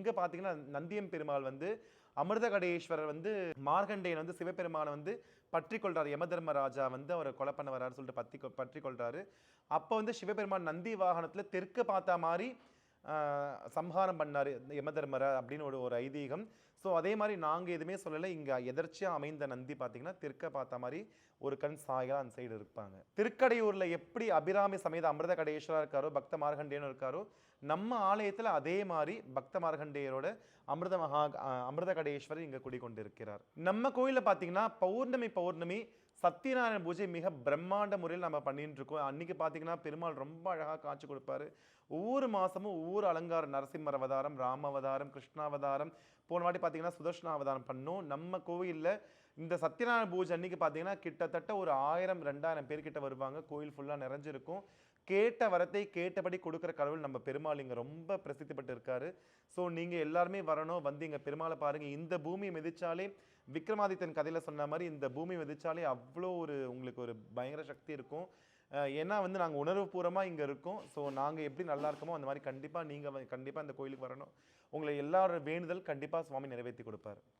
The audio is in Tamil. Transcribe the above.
இங்கே பார்த்தீங்கன்னா நந்தியம் பெருமாள் வந்து அமிர்தகடேஸ்வரர் வந்து மார்கண்டேயன் வந்து சிவபெருமானை வந்து பற்றி கொள்றாரு. யமதர்மராஜா வந்து அவரை கொலை பண்ண வராரு சொல்லிட்டு பற்றி பற்றி கொள்றாரு. அப்போ வந்து சிவபெருமான் நந்தி வாகனத்தில் தெற்கு பார்த்தா மாதிரி சம்ஹாரம் பண்ணார் யமதர்மரை அப்படின்னு ஒரு ஒரு ஐதீகம். ஸோ அதே மாதிரி நாங்கள் எதுவுமே சொல்லலை. இங்கே எதர்ச்சியாக அமைந்த நந்தி பார்த்தீங்கன்னா திருக்க பார்த்த மாதிரி ஒரு கண் சாயலாக அந்த சைடு இருப்பாங்க. திருக்கடையூரில் எப்படி அபிராமி சமேத அமிர்த கடேஸ்வரா இருக்காரோ பக்த மார்கண்டேயனும் இருக்காரோ நம்ம ஆலயத்தில் அதே மாதிரி பக்த மார்கண்டேயரோட அமிர்த மகா அமிர்த கடேஸ்வரர் இங்கே குடிக்கொண்டிருக்கிறார் நம்ம கோயிலில் பார்த்தீங்கன்னா பௌர்ணமி பௌர்ணமி சத்யநாராயண பூஜை மிக பிரம்மாண்ட முறையில் நம்ம பண்ணிட்டு இருக்கோம் அன்னைக்கு பார்த்தீங்கன்னா பெருமாள் ரொம்ப அழகாக காட்சி கொடுப்பாரு. ஒவ்வொரு மாதமும் ஒவ்வொரு அலங்காரம் நரசிம்மர் அவதாரம் ராம அவதாரம் கிருஷ்ணாவதாரம் போன வாட்டி பார்த்தீங்கன்னா சுதர்ஷன அவதாரம் பண்ணோம். நம்ம கோவிலில் இந்த சத்யநாராயண பூஜை அன்னைக்கு பார்த்தீங்கன்னா கிட்டத்தட்ட ஒரு ஆயிரம் ரெண்டாயிரம் பேர்கிட்ட வருவாங்க. கோயில் ஃபுல்லாக நிறைஞ்சிருக்கும். கேட்ட வரத்தை கேட்டபடி கொடுக்குற கடவுள் நம்ம பெருமாள். இங்கே ரொம்ப பிரசித்தி பெற்று இருக்காரு ஸோ நீங்கள் எல்லாருமே வரணும் வந்து இங்கே பெருமாளை பாருங்கள் இந்த பூமியை மிதிச்சாலே விக்ரமாதித்தன் கதையில் சொன்ன மாதிரி இந்த பூமி மிதிச்சாலே அவ்வளோ ஒரு உங்களுக்கு ஒரு பயங்கர சக்தி இருக்கும். ஏன்னா வந்து நாங்கள் உணர்வுபூர்வமாக இங்கே இருக்கோம். ஸோ நாங்கள் எப்படி நல்லா இருக்கோமோ அந்த மாதிரி கண்டிப்பாக நீங்கள் கண்டிப்பாக அந்த கோயிலுக்கு வரணும். உங்களை எல்லாரோட வேண்டுதல் கண்டிப்பாக சுவாமி நிறைவேற்றி கொடுப்பாரு.